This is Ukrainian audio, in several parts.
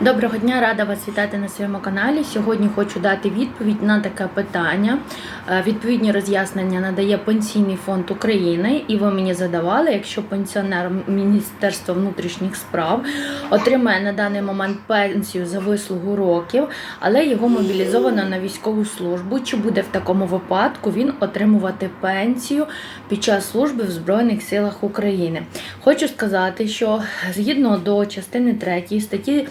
Доброго дня, рада вас вітати на своєму каналі. Сьогодні хочу дати відповідь на таке питання. Е, Відповідні роз'яснення надає Пенсійний фонд України, і ви мені задавали, якщо пенсіонер Міністерства внутрішніх справ отримає на даний момент пенсію за вислугу років, але його мобілізовано на військову службу. Чи буде в такому випадку він отримувати пенсію під час служби в Збройних силах України? Хочу сказати, що згідно до частини 3 статті.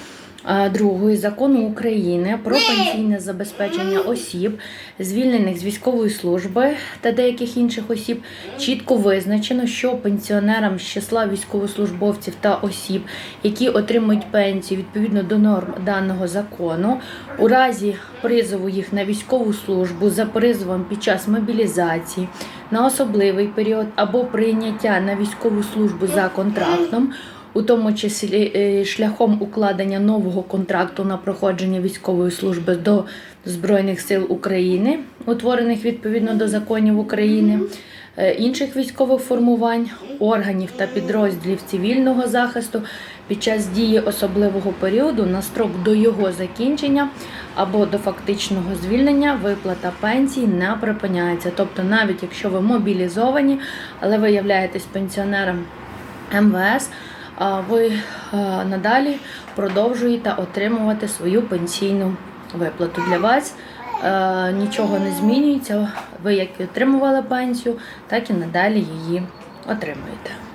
2 закону України про пенсійне забезпечення осіб, звільнених з військової служби та деяких інших осіб, чітко визначено, що пенсіонерам з числа військовослужбовців та осіб, які отримують пенсію відповідно до норм даного закону, у разі призову їх на військову службу за призовом під час мобілізації на особливий період або прийняття на військову службу за контрактом у тому числі е, шляхом укладення нового контракту на проходження військової служби до Збройних сил України, утворених відповідно до законів України, е, інших військових формувань, органів та підрозділів цивільного захисту під час дії особливого періоду на строк до його закінчення або до фактичного звільнення виплата пенсій не припиняється. Тобто, навіть якщо ви мобілізовані, але ви являєтесь пенсіонером МВС ви надалі продовжуєте отримувати свою пенсійну виплату. Для вас е, нічого не змінюється. Ви як отримували пенсію, так і надалі її отримуєте.